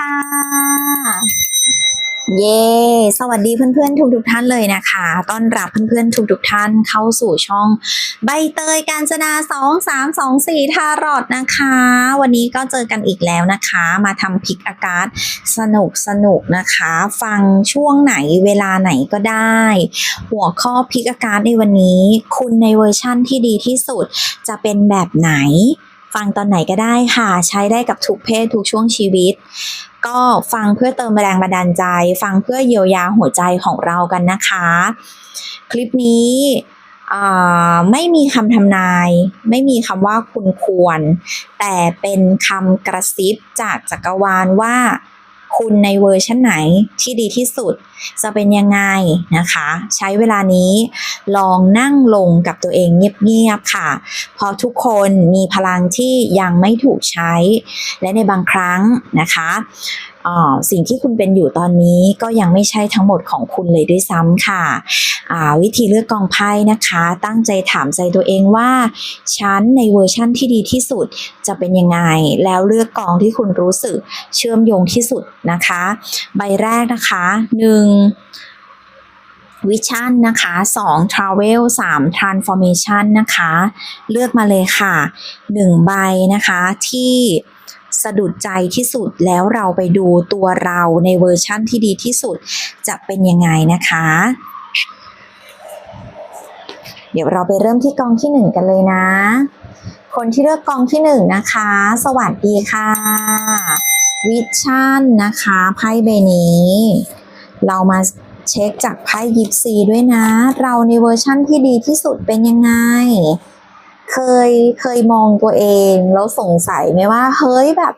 ค่ะ เย้ สวัสดีเพื่อนๆ ทุกๆท่านเลยนะคะ ต้อนรับเพื่อนๆ ทุกๆท่านเข้าสู่ช่อง ใบเตยการจนา2 3 2 4ทารอดนะคะ วันนี้ก็เจอกันอีกแล้วนะคะ มาทำพิกอากาศสนุกสนุกนะคะ ฟังช่วงไหนเวลาไหนก็ได้ หัวข้อพิกอากาศในวันนี้ คุณในเวอร์ชั่นที่ดีที่สุดจะเป็นแบบไหน ฟังตอนไหนก็ได้ค่ะ ใช้ได้กับทุกเพศทุกช่วงชีวิต ก็ฟังเพื่อเติมแรงบันดาลใจ ฟังเพื่อเยียวยาหัวใจของเรากันนะคะ คลิปนี้ไม่มีคำทำนาย ไม่มีคำว่าคุณควร แต่เป็นคำกระซิบจากจักรวาลว่า คุณในเวอร์ชันไหนที่ดีที่สุด จะเป็นยังไงนะคะ ใช้เวลานี้ลองนั่งลงกับตัวเองเงียบๆค่ะ เพราะทุกคนมีพลังที่ยังไม่ถูกใช้ และในบางครั้งนะคะ สิ่งที่คุณเป็นอยู่ตอนนี้ก็ยังไม่ใช่ทั้งหมดของคุณเลยด้วยซ้ำค่ะวิธีเลือกกองไพ่นะคะ ตั้งใจถามใจตัวเองว่า ฉันในเวอร์ชั่นที่ดีที่สุดจะเป็นยังไง แล้วเลือกกองที่คุณรู้สึกเชื่อมโยงที่สุดนะคะ ใบแรกนะคะหนึ่งวิชั่นนะคะ2 Travel 3 Transformation นะคะ เลือกมาเลยค่ะ 1 ใบนะคะที่ สะดุดใจที่สุดแล้วเราไปดูตัวเราในเวอร์ชั่นที่ดีที่สุดจะเป็นยังไงนะคะ เดี๋ยวเราไปเริ่มที่กองที่1กันเลยนะ คนที่เลือกกองที่1นะคะ สวัสดีค่ะ วิชั่นนะคะไพ่ใบนี้ เรามาเช็คจากไพ่ยิปซีด้วยนะ เราในเวอร์ชั่นที่ดีที่สุดเป็นยังไง เคยเคยมองตัวเอง แล้วสงสัยไหมว่า เฮ้ยแบบ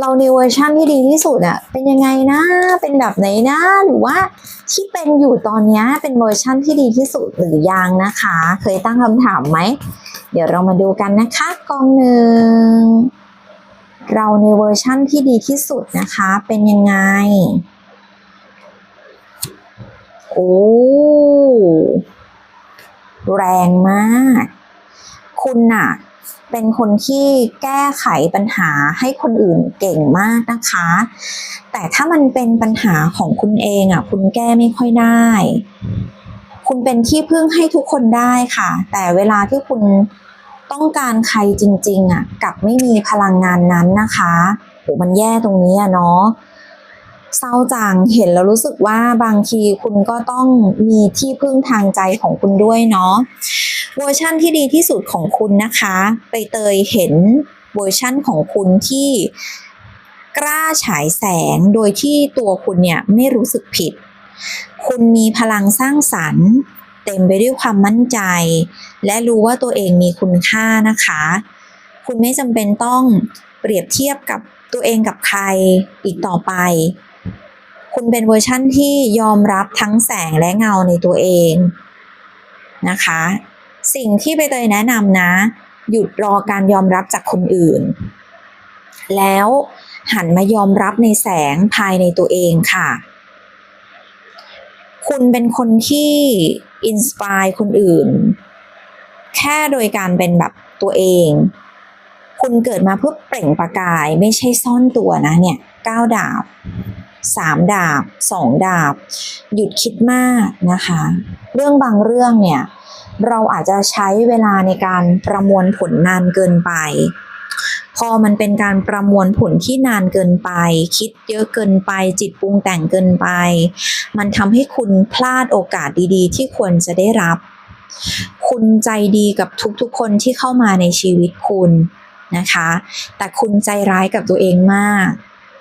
เราในเวอร์ชั่นที่ดีที่สุดอะเป็นยังไงนะเป็นแบบไหนนะหรือว่าที่เป็นอยู่ตอนนี้เป็นเวอร์ชั่นที่ดีที่สุดหรือยังนะคะ เคยตั้งคำถามไหม เดี๋ยวเรามาดูกันนะคะกองหนึ่งเราในเวอร์ชั่นที่ดีที่สุดนะคะ เป็นยังไง โอ้ แรงมาก คุณน่ะเป็นคนที่แก้ไขปัญหาให้คนอื่นเก่งมากนะคะ แต่ถ้ามันเป็นปัญหาของคุณเองอะ คุณแก้ไม่ค่อยได้ คุณเป็นที่พึ่งให้ทุกคนได้ค่ะ แต่เวลาที่คุณต้องการใครจริง ๆ อะ กลับไม่มีพลังงานนั้นนะคะโหมันแย่ตรงนี้อะเนาะ เศร้าจังเห็นแล้วรู้สึกว่าบางทีคุณก็ต้องมีที่พึ่งทางใจของคุณด้วยเนาะเวอร์ชั่นที่ดีที่สุดของคุณนะคะไปเตยเห็นเวอร์ชั่นของคุณที่กล้าฉายแสงโดยที่ตัวคุณเนี่ยไม่รู้สึกผิด คุณมีพลังสร้างสรรค์เต็มไปด้วยความมั่นใจ และรู้ว่าตัวเองมีคุณค่านะคะ คุณไม่จำเป็นต้องเปรียบเทียบกับตัวเองกับใครอีกต่อไป คุณเป็นเวอร์ชั่นที่ยอมรับทั้งแสงและเงาในตัวเองนะคะ สิ่งที่ใบเตยแนะนำนะ หยุดรอการยอมรับจากคนอื่น แล้วหันมายอมรับในแสงภายในตัวเองค่ะ คุณเป็นคนที่อินสปายคนอื่น แค่โดยการเป็นแบบตัวเอง คุณเกิดมาเพื่อเปล่งประกายไม่ใช่ซ่อนตัวนะเนี่ยก้าวดาบ สามดาบสองดาบ หยุดคิดมากนะคะ เรื่องบางเรื่องเนี่ย เราอาจจะใช้เวลาในการประมวลผลนานเกินไป พอมันเป็นการประมวลผลที่นานเกินไป คิดเยอะเกินไป จิตปรุงแต่งเกินไป มันทำให้คุณพลาดโอกาสดีๆ ที่ควรจะได้รับ คุณใจดีกับทุกๆคนที่เข้ามาในชีวิตคุณนะคะ แต่คุณใจร้ายกับตัวเองมาก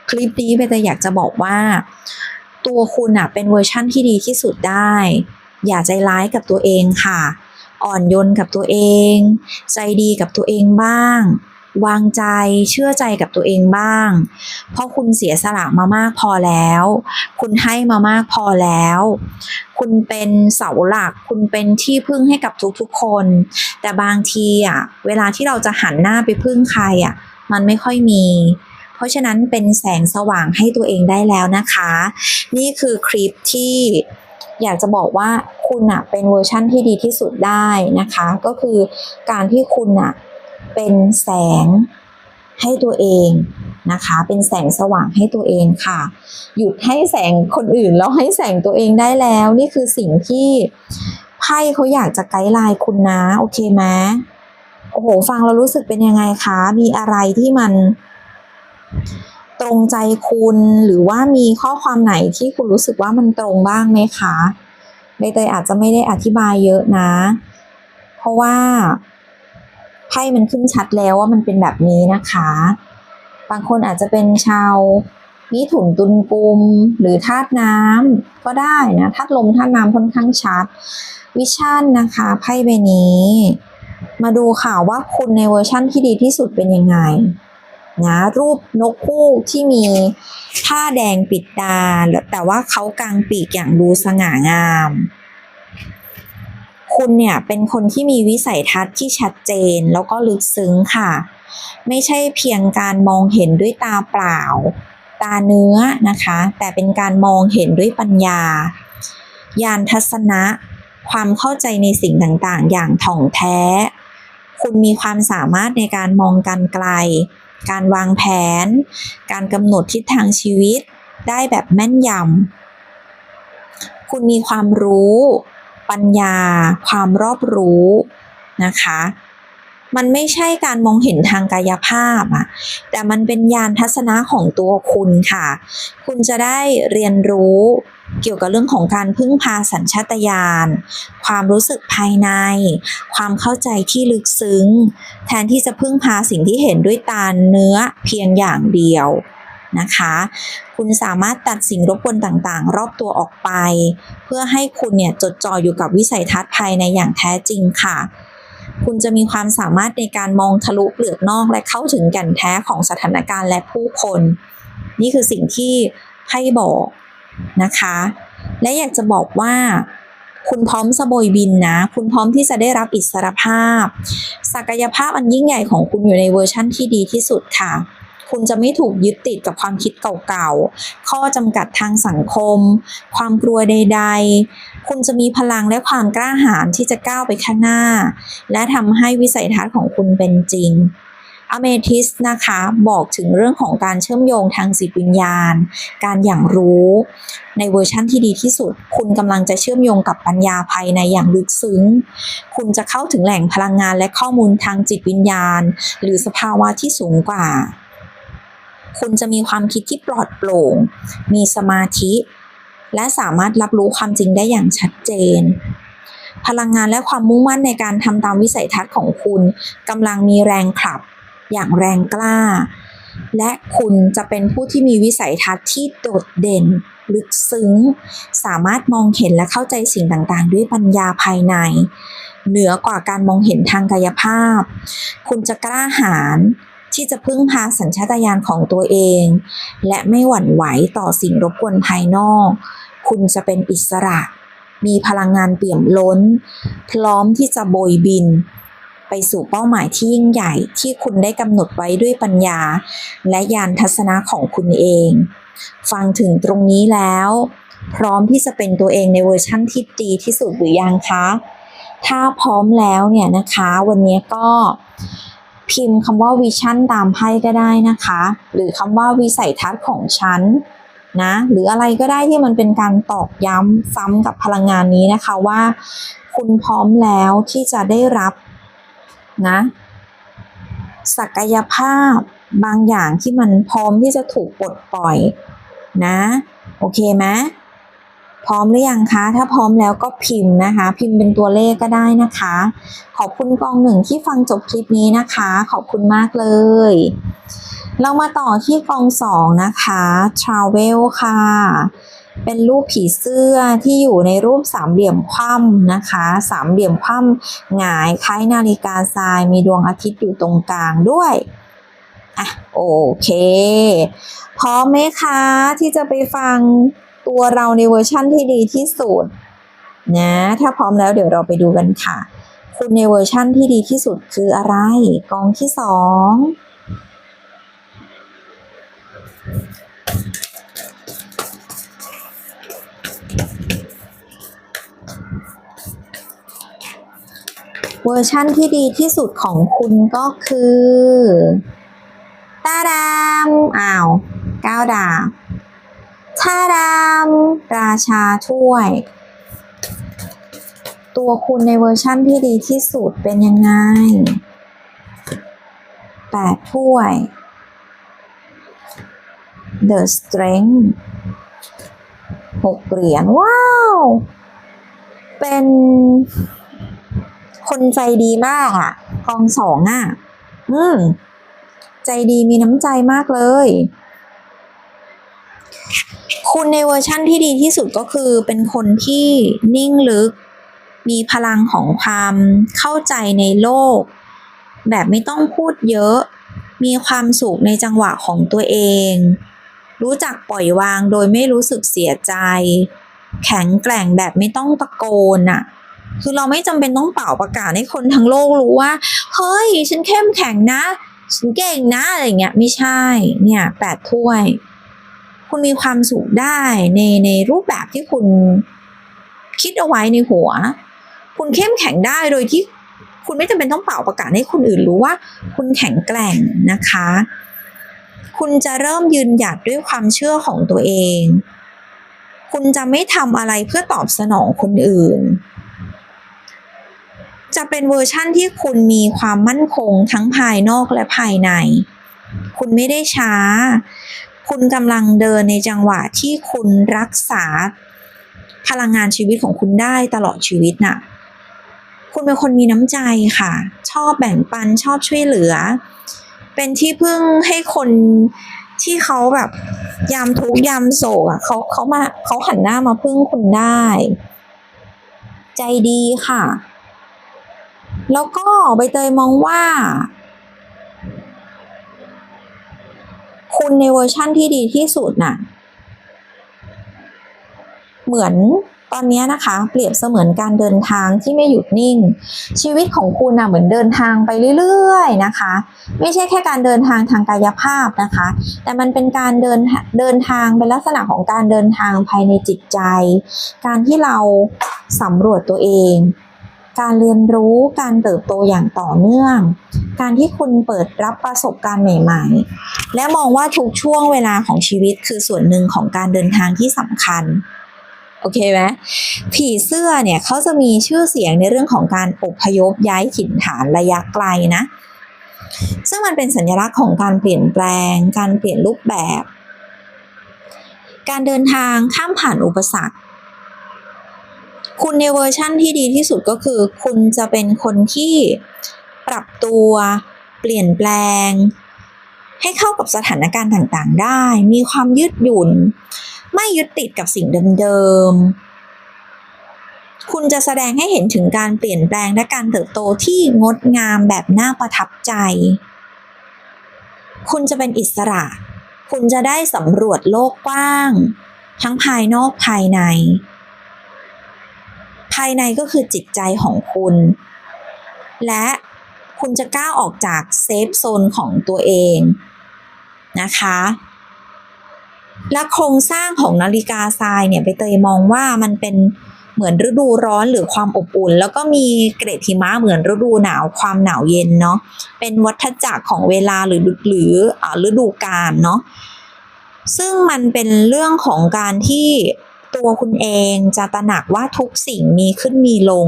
คลิปนี้เบนจะอยากจะบอกว่า ตัวคุณอะเป็นเวอร์ชั่นที่ดีที่สุดได้ อย่าใจร้ายกับตัวเองค่ะ อ่อนโยนกับตัวเอง ใจดีกับตัวเองบ้าง วางใจเชื่อใจกับตัวเองบ้าง เพราะคุณเสียสละมามากพอแล้ว คุณให้มามากพอแล้ว คุณเป็นเสาหลัก คุณเป็นที่พึ่งให้กับทุกๆคน แต่บางทีอะเวลาที่เราจะหันหน้าไปพึ่งใครอะมันไม่ค่อยมี เพราะฉะนั้นเป็นแสงสว่างให้ตัวเองได้แล้วนะคะ นี่คือคลิปที่อยากจะบอกว่าคุณอะเป็นเวอร์ชั่นที่ดีที่สุดได้นะคะ ก็คือการที่คุณอะเป็นแสงให้ตัวเองนะคะ เป็นแสงสว่างให้ตัวเองค่ะ หยุดให้แสงคนอื่นแล้วให้แสงตัวเองได้แล้ว นี่คือสิ่งที่ไพ่เขาอยากจะไกด์ไลน์คุณนะ โอเคไหมโอ้โห ฟังเรารู้สึกเป็นยังไงคะ มีอะไรที่มัน ตรงใจคุณหรือว่ามีข้อความไหนที่คุณรู้สึกว่ามันตรงบ้างไหมคะใบเตยอาจจะไม่ได้อธิบายเยอะนะ เพราะว่าไพ่มันขึ้นชัดแล้วว่ามันเป็นแบบนี้นะคะ บางคนอาจจะเป็นชาวมิถุนตุลกุมหรือธาตุน้ำก็ได้นะธาตุลมธาตุน้ำค่อนข้างชัด วิชั่นนะคะไพ่ใบนี้ มาดูค่ะว่าคุณในเวอร์ชั่นที่ดีที่สุดเป็นยังไง นะรูปนกคู่ที่มีผ้าแดงปิดตา แต่ว่าเขากางปีกอย่างดูสง่างาม คุณเนี่ยเป็นคนที่มีวิสัยทัศน์ที่ชัดเจนแล้วก็ลึกซึ้งค่ะ ไม่ใช่เพียงการมองเห็นด้วยตาเปล่า ตาเนื้อนะคะ แต่เป็นการมองเห็นด้วยปัญญาญาณทัศนะ ความเข้าใจในสิ่งต่างๆ อย่างถ่องแท้ คุณมีความสามารถในการมองการไกล การวางแผน การกำหนดทิศทางชีวิตได้แบบแม่นยำ คุณมีความรู้ ปัญญา ความรอบรู้นะคะ มันไม่ใช่การมองเห็นทางกายภาพอะแต่มันเป็นญาณทัศนะของตัวคุณค่ะ คุณจะได้เรียนรู้เกี่ยวกับเรื่องของการพึ่งพาสัญชาตญาณ ความรู้สึกภายใน ความเข้าใจที่ลึกซึ้ง แทนที่จะพึ่งพาสิ่งที่เห็นด้วยตาเนื้อเพียงอย่างเดียวนะคะ คุณสามารถตัดสิ่งรบกวนต่างๆ รอบตัวออกไป เพื่อให้คุณเนี่ยจดจ่ออยู่กับวิสัยทัศน์ภายในอย่างแท้จริงค่ะ คุณจะมีความสามารถในการมองทะลุเปลือกนอกและเข้าถึงแก่นแท้ของสถานการณ์และผู้คน นี่คือสิ่งที่ไพ่บอกนะคะ และอยากจะบอกว่าคุณพร้อมสะโบยบินนะ คุณพร้อมที่จะได้รับอิสรภาพ ศักยภาพอันยิ่งใหญ่ของคุณอยู่ในเวอร์ชั่นที่ดีที่สุดค่ะ คุณจะไม่ถูกยึดติดกับความคิดเก่าๆ ข้อจำกัดทางสังคม ความกลัวใด ๆ คุณจะมีพลังและความกล้าหาญที่จะก้าวไปข้างหน้า และทำให้วิสัยทัศน์ของคุณเป็นจริงอเมทิสนะคะบอกถึงเรื่องของการเชื่อมโยงทางจิตวิญญาณ การอย่างรู้ ในเวอร์ชั่นที่ดีที่สุด คุณกำลังจะเชื่อมโยงกับปัญญาภายในอย่างลึกซึ้ง คุณจะเข้าถึงแหล่งพลังงานและข้อมูลทางจิตวิญญาณ หรือสภาวะที่สูงกว่า คุณจะมีความคิดที่ปลอดโปร่ง มีสมาธิ และสามารถรับรู้ความจริงได้อย่างชัดเจน พลังงานและความมุ่งมั่นในการทำตามวิสัยทัศน์ของคุณกำลังมีแรงขับ อย่างแรงกล้า และคุณจะเป็นผู้ที่มีวิสัยทัศน์ที่โดดเด่น ลึกซึ้ง สามารถมองเห็นและเข้าใจสิ่งต่างๆ ด้วยปัญญาภายใน เหนือกว่าการมองเห็นทางกายภาพ คุณจะกล้าหาญ ที่จะพึ่งพาสัญชาตญาณของตัวเอง และไม่หวั่นไหวต่อสิ่งรบกวนภายนอก คุณจะเป็นอิสระ มีพลังงานเปี่ยมล้น พร้อมที่จะโบยบิน ไปสู่เป้าหมายที่ยิ่งใหญ่ที่คุณได้กำหนดไว้ด้วยปัญญา และญาณทัศนะของคุณเอง ฟังถึงตรงนี้แล้ว พร้อมที่จะเป็นตัวเองในเวอร์ชั่นที่ดีที่สุดหรือยังคะ ถ้าพร้อมแล้วเนี่ยนะคะ วันนี้ก็ พิมพ์คำว่าวิชั่นตามไพ่ก็ได้นะคะ หรือคำว่าวิสัยทัศน์ของฉันนะหรืออะไรก็ได้ที่มันเป็นการตอกย้ำซ้ำกับพลังงานนี้นะคะว่า คุณพร้อมแล้วที่จะได้รับนะศักยภาพบางอย่างที่มันพร้อมที่จะถูกปลดปล่อยนะ โอเคไหม พร้อมหรือยังคะ ถ้าพร้อมแล้วก็พิมพ์นะคะ พิมพ์เป็นตัวเลขก็ได้นะคะ ขอบคุณกองหนึ่งที่ฟังจบคลิปนี้นะคะ ขอบคุณมากเลย เรามาต่อที่กองสองนะคะ Travel ค่ะ เป็นรูปผีเสื้อที่อยู่ในรูปสามเหลี่ยมคว่ำนะคะ สามเหลี่ยมคว่ำหงายคล้ายนาฬิกาทราย มีดวงอาทิตย์อยู่ตรงกลางด้วยอะโอเค พร้อมไหมคะ ที่จะไปฟัง ตัวเราในเวอร์ชั่นที่ดีที่สุดนะ ถ้าพร้อมแล้วเดี๋ยวเราไปดูกันค่ะ คุณในเวอร์ชั่นที่ดีที่สุดคืออะไร กองที่สองเวอร์ชั่นที่ดีที่สุดของคุณก็คือตาดามอ้าวเก้าดาบ ชาดามราชาถ้วย ตัวคุณในเวอร์ชั่นที่ดีที่สุดเป็นยังไงแปดถ้วย The Strength หกเหรียญว้าว เป็นคนใจดีมากอะกองสองอะ อืม ใจดีมีน้ำใจมากเลย คุณในเวอร์ชั่นที่ดีที่สุดก็คือเป็นคนที่นิ่งลึก มีพลังของความเข้าใจในโลก แบบไม่ต้องพูดเยอะ มีความสุขในจังหวะของตัวเอง รู้จักปล่อยวางโดยไม่รู้สึกเสียใจ แข็งแกร่งแบบไม่ต้องตะโกนอะคือเราไม่จำเป็นต้องเป่าประกาศให้คนทั้งโลกรู้ว่า เฮ้ย ฉันเข้มแข็งนะ ฉันเก่งนะ อะไรเงี้ย ไม่ใช่ เนี่ยแปดถ้วย คุณมีความสุขได้ในในรูปแบบที่คุณคิดเอาไว้ในหัว คุณเข้มแข็งได้โดยที่คุณไม่จำเป็นต้องเป่าประกาศให้คนอื่นรู้ว่า คุณแข็งแกร่งนะคะ คุณจะเริ่มยืนหยัดด้วยความเชื่อของตัวเอง คุณจะไม่ทำอะไรเพื่อตอบสนองคนอื่น จะเป็นเวอร์ชั่นที่คุณมีความมั่นคงทั้งภายนอกและภายใน คุณไม่ได้ช้า คุณกำลังเดินในจังหวะที่คุณรักษาพลังงานชีวิตของคุณได้ตลอดชีวิตน่ะ คุณเป็นคนมีน้ำใจค่ะ ชอบแบ่งปันชอบช่วยเหลือ เป็นที่พึ่งให้คนที่เขาแบบยามทุกยามโศกอะเขาเขามาเขาหันหน้ามาพึ่งคุณได้ ใจดีค่ะ แล้วก็ใบเตยมองว่า คุณในเวอร์ชั่นที่ดีที่สุดน่ะ เหมือนตอนนี้นะคะ เปรียบเสมือนการเดินทางที่ไม่หยุดนิ่ง ชีวิตของคุณน่ะเหมือนเดินทางไปเรื่อยๆนะคะ ไม่ใช่แค่การเดินทางทางกายภาพนะคะ แต่มันเป็นการเดินเดินทางเป็นลักษณะของการเดินทางภายในจิตใจ การที่เราสำรวจตัวเอง การเรียนรู้การเติบโตอย่างต่อเนื่อง การที่คุณเปิดรับประสบการณ์ใหม่ ๆ และมองว่าทุกช่วงเวลาของชีวิตคือส่วนหนึ่งของการเดินทางที่สำคัญโอเคไหมผีเสื้อเนี่ยเขาจะมีชื่อเสียงในเรื่องของการอพยพย้ายถิ่นฐานระยะไกลนะ ซึ่งมันเป็นสัญลักษณ์ของการเปลี่ยนแปลง การเปลี่ยนรูปแบบ การเดินทางข้ามผ่านอุปสรรค คุณในเวอร์ชั่นที่ดีที่สุดก็คือ คุณจะเป็นคนที่ ปรับตัว เปลี่ยนแปลง ให้เข้ากับสถานการณ์ต่างๆ ได้ มีความยืดหยุ่น ไม่ยึดติดกับสิ่งเดิมๆ คุณจะแสดงให้เห็นถึงการเปลี่ยนแปลงและการเติบโตที่งดงามแบบน่าประทับใจ คุณจะเป็นอิสระ คุณจะได้สำรวจโลกกว้าง ทั้งภายนอกภายในภายในก็คือจิตใจของคุณ และ คุณจะก้าวออกจากเซฟโซนของตัวเองนะคะ และโครงสร้างของนาฬิกาทรายเนี่ยไปเตยมองว่ามันเป็นเหมือนฤดูร้อนหรือความอบอุ่น แล้วก็มีเกรดหิมะเหมือนฤดูหนาวความหนาวเย็นเนาะเป็นวัฏจักรของเวลาหรือหรือฤดูกาลเนาะซึ่งมันเป็นเรื่องของการที่ตัวคุณเองจะตระหนักว่าทุกสิ่งมีขึ้นมีลง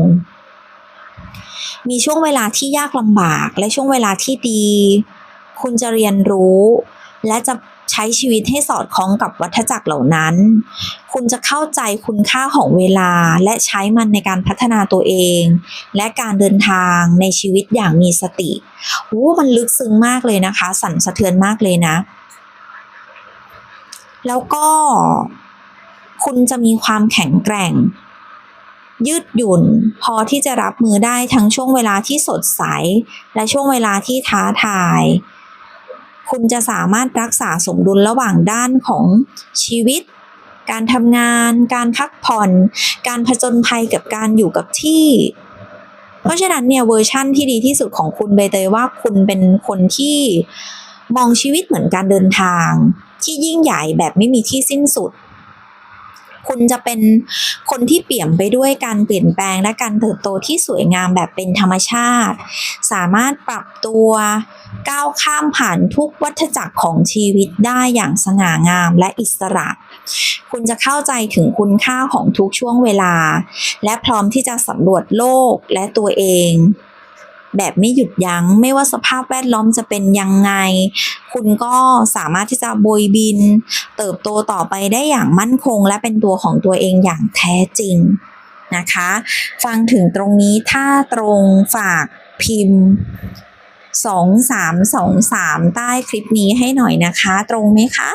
มีช่วงเวลาที่ยากลำบากและช่วงเวลาที่ดี คุณจะเรียนรู้ และจะใช้ชีวิตให้สอดคล้องกับวัฏจักรเหล่านั้น คุณจะเข้าใจคุณค่าของเวลาและใช้มันในการพัฒนาตัวเอง และการเดินทางในชีวิตอย่างมีสติโอ้มันลึกซึ้งมากเลยนะคะ สั่นสะเทือนมากเลยนะ แล้วก็คุณจะมีความแข็งแกร่ง ยืดหยุ่น พอที่จะรับมือได้ทั้งช่วงเวลาที่สดใส และช่วงเวลาที่ท้าทาย คุณจะสามารถรักษาสมดุลระหว่างด้านของชีวิต การทำงาน การพักผ่อน การผจญภัยกับการอยู่กับที่ เพราะฉะนั้นเนี่ยเวอร์ชั่นที่ดีที่สุดของคุณใบเตยว่าคุณเป็นคนที่มองชีวิตเหมือนการเดินทาง ที่ยิ่งใหญ่แบบไม่มีที่สิ้นสุด คุณจะเป็นคนที่เปี่ยมไปด้วยการเปลี่ยนแปลงและการเติบโตที่สวยงามแบบเป็นธรรมชาติ สามารถปรับตัวก้าวข้ามผ่านทุกวัฏจักรของชีวิตได้อย่างสง่างามและอิสระ คุณจะเข้าใจถึงคุณค่าของทุกช่วงเวลา และพร้อมที่จะสำรวจโลกและตัวเอง แบบไม่หยุดยัง้ง ไม่ว่าสภาพแวดล้อมจะเป็นยังไง คุณก็สามารถที่จะบยบิน เติบโตต่อไปได้อย่างมั่นคง และเป็นตัวของตัวเองอย่างแท้จริงนะคะ ฟังถึงตรงนี้ถ้าตรงฝากพิมพ์2323 ใต้คลิปนี้ให้หน่อยนะคะ ตรงไหมคะ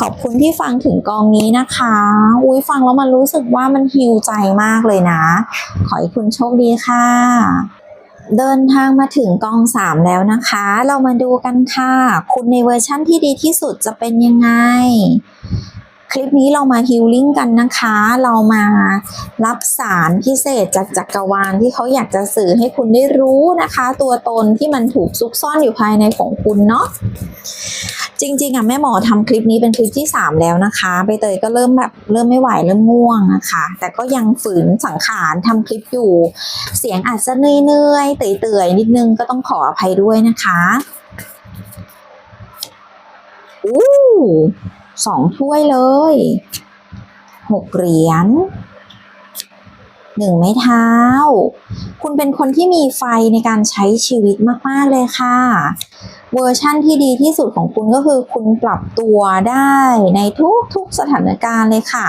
ขอบคุณที่ฟังถึงกองนี้นะคะ อุ้ยฟังแล้วมันรู้สึกว่ามันฮิวใจมากเลยนะ ขอให้คุณโชคดีค่ะ เดินทางมาถึงกอง 3 แล้วนะคะ เรามาดูกันค่ะ คุณในเวอร์ชั่นที่ดีที่สุดจะเป็นยังไง คลิปนี้เรามาฮิลลิ่งกันนะคะ เรามารับสารพิเศษจากจักรวาลที่เขาอยากจะสื่อให้คุณได้รู้นะคะ ตัวตนที่มันถูกซุกซ่อนอยู่ภายในของคุณเนาะ จริงๆอะแม่หมอทำคลิปนี้เป็นคลิปที่ 3 แล้วนะคะใบเตยก็เริ่มแบบเริ่มไม่ไหวเริ่มง่วงนะคะ แต่ก็ยังฝืนสังขารทำคลิปอยู่ เสียงอาจจะเนื่อยๆเตื่อยๆนิดนึงก็ต้องขออภัยด้วยนะคะอู้สองถ้วยเลยหกเหรียญหนึ่งไม้เท้า คุณเป็นคนที่มีไฟในการใช้ชีวิตมาก ๆ เลยค่ะ เวอร์ชั่นที่ดีที่สุดของคุณก็คือคุณปรับตัวได้ในทุกๆสถานการณ์เลยค่ะ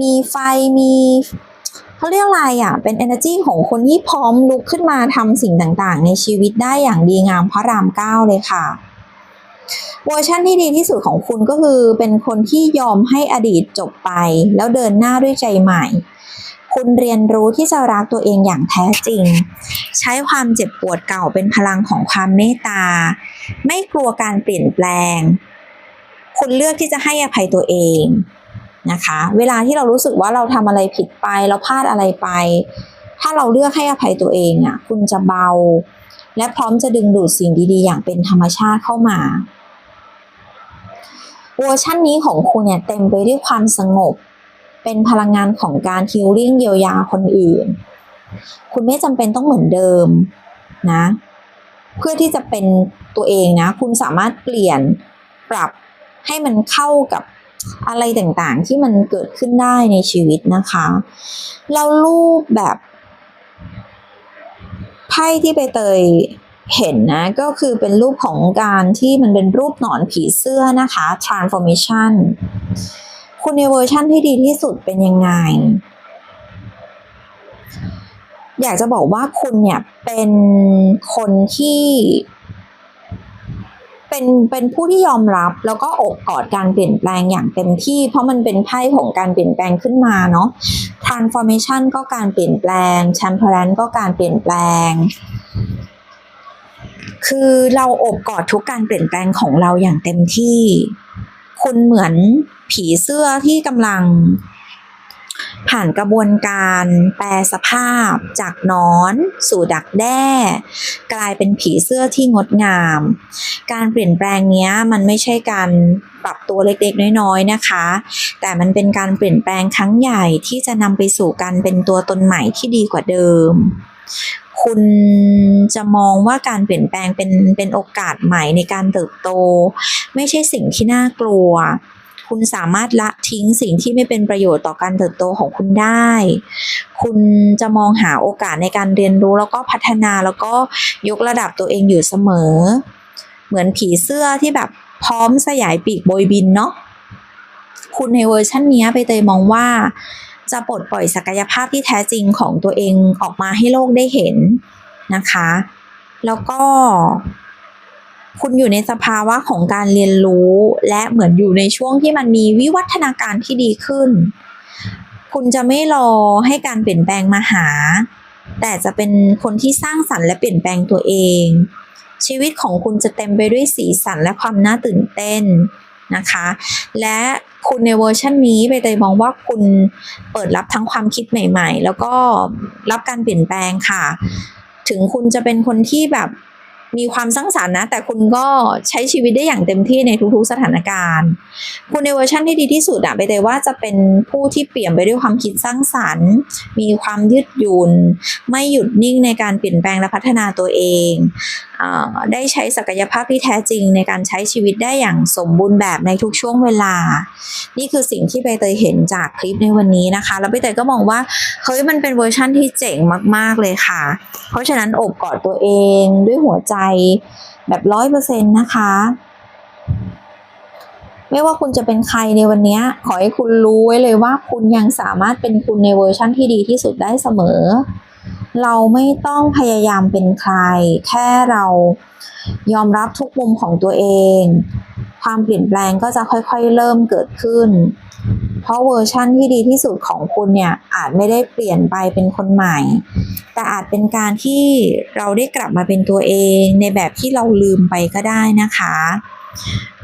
มีไฟมีเขาเรียกอะไรอะ เป็น energy ของคนที่พร้อมลุกขึ้นมาทำสิ่งต่างๆ ในชีวิตได้อย่างดีงามพระรามเก้าเลยค่ะเวอร์ชันที่ดีที่สุดของคุณก็คือเป็นคนที่ยอมให้อดีตจบไป แล้วเดินหน้าด้วยใจใหม่ คุณเรียนรู้ที่จะรักตัวเองอย่างแท้จริง ใช้ความเจ็บปวดเก่าเป็นพลังของความเมตตา ไม่กลัวการเปลี่ยนแปลง คุณเลือกที่จะให้อภัยตัวเองนะคะ เวลาที่เรารู้สึกว่าเราทำอะไรผิดไป เราพลาดอะไรไป ถ้าเราเลือกให้อภัยตัวเองอะ คุณจะเบา และพร้อมจะดึงดูดสิ่งดีๆ อย่างเป็นธรรมชาติเข้ามาเวอร์ชันนี้ของคุณเนี่ยเต็มไปด้วยความสงบ เป็นพลังงานของการฮิลลิ่งเยียวยาคนอื่น คุณไม่จำเป็นต้องเหมือนเดิมนะ เพื่อที่จะเป็นตัวเองนะ คุณสามารถเปลี่ยนปรับให้มันเข้ากับอะไรต่างๆ ที่มันเกิดขึ้นได้ในชีวิตนะคะ แล้วรูปแบบไพ่ที่ไปเตยเห็นนะก็คือเป็นรูปของการที่มันเป็นรูปหนอนผีเสื้อนะคะ transformation คุณในเวอร์ชั่นที่ดีที่สุดเป็นยังไง อยากจะบอกว่าคุณเนี่ยเป็นคนที่เป็นเป็นผู้ที่ยอมรับแล้วก็อกกอดการเปลี่ยนแปลงอย่างเต็มที่ เพราะมันเป็นไพ่ของการเปลี่ยนแปลงขึ้นมาเนาะ transformation ก็การเปลี่ยนแปลง temperance ก็การเปลี่ยนแปลง คือเราอบกอดทุกการเปลี่ยนแปลงของเราอย่างเต็มที่ คุณเหมือนผีเสื้อที่กำลัง ผ่านกระบวนการแปลสภาพจากนอน สู่ดักแด้ กลายเป็นผีเสื้อที่งดงาม การเปลี่ยนแปลงนี้มันไม่ใช่การปรับตัวเล็กๆ น้อยๆ นะคะ แต่มันเป็นการเปลี่ยนแปลงครั้งใหญ่ที่จะนำไปสู่การเป็นตัวตนใหม่ที่ดีกว่าเดิม คุณจะมองว่าการเปลี่ยนแปลงเป็นเป็นโอกาสใหม่ในการเติบโต ไม่ใช่สิ่งที่น่ากลัว คุณสามารถละทิ้งสิ่งที่ไม่เป็นประโยชน์ต่อการเติบโตของคุณได้ คุณจะมองหาโอกาสในการเรียนรู้แล้วก็พัฒนาแล้วก็ยกระดับตัวเองอยู่เสมอ เหมือนผีเสื้อที่แบบพร้อมสยายปีกโบยบินเนาะคุณในเวอร์ชันนี้ไปเตยมองว่า จะปลดปล่อยศักยภาพที่แท้จริงของตัวเองออกมาให้โลกได้เห็นนะคะ แล้วก็ คุณอยู่ในสภาวะของการเรียนรู้และเหมือนอยู่ในช่วงที่มันมีวิวัฒนาการที่ดีขึ้น คุณจะไม่รอให้การเปลี่ยนแปลงมาหา แต่จะเป็นคนที่สร้างสรรค์และเปลี่ยนแปลงตัวเอง ชีวิตของคุณจะเต็มไปด้วยสีสันและความน่าตื่นเต้น นะคะ และคุณในเวอร์ชันนี้ไปเตยมองว่าคุณเปิดรับทั้งความคิดใหม่ ๆ แล้วก็รับการเปลี่ยนแปลงค่ะ ถึงคุณจะเป็นคนที่แบบ มีความสร้างสรรค์นะ แต่คุณก็ใช้ชีวิตได้อย่างเต็มที่ในทุกๆสถานการณ์ คุณในเวอร์ชันที่ดีที่สุดอะไปเลยว่าจะเป็นผู้ที่เปลี่ยนไปด้วยความคิดสร้างสรรค์ มีความยืดหยุ่นไม่หยุดนิ่งในการเปลี่ยนแปลงและพัฒนาตัวเองอได้ใช้ศักยภาพที่แท้จริงในการใช้ชีวิตได้อย่างสมบูรณ์แบบในทุกช่วงเวลา นี่คือสิ่งที่ใบเตยเห็นจากคลิปในวันนี้นะคะ แล้วใบเตยก็มองว่าเฮ้ยมันเป็นเวอร์ชั่นที่เจ๋งมาก ๆเลยค่ะ เพราะฉะนั้นโอบกอดตัวเองด้วยหัวใจแบบร้อยเปอร์เซ็นต์นะคะ ไม่ว่าคุณจะเป็นใครในวันนี้ ขอให้คุณรู้ไว้เลยว่าคุณยังสามารถเป็นคุณในเวอร์ชั่นที่ดีที่สุดได้เสมอ เราไม่ต้องพยายามเป็นใคร แค่เรายอมรับทุกมุมของตัวเอง ความเปลี่ยนแปลงก็จะค่อยๆเริ่มเกิดขึ้น เพราะเวอร์ชั่นที่ดีที่สุดของคุณเนี่ยอาจไม่ได้เปลี่ยนไปเป็นคนใหม่ แต่อาจเป็นการที่เราได้กลับมาเป็นตัวเองในแบบที่เราลืมไปก็ได้นะคะ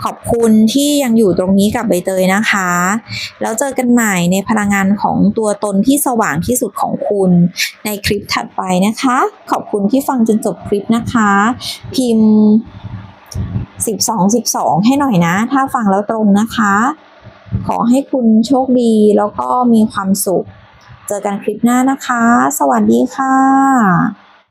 ขอบคุณที่ยังอยู่ตรงนี้กับใบเตยนะคะ แล้วเจอกันใหม่ในพลังงานของตัวตนที่สว่างที่สุดของคุณในคลิปถัดไปนะคะ ขอบคุณที่ฟังจนจบคลิปนะคะ พิมพ์ 12 12 ให้หน่อยนะ ถ้าฟังแล้วตรงนะคะ ขอให้คุณโชคดีแล้วก็มีความสุข เจอกันคลิปหน้านะคะ สวัสดีค่ะ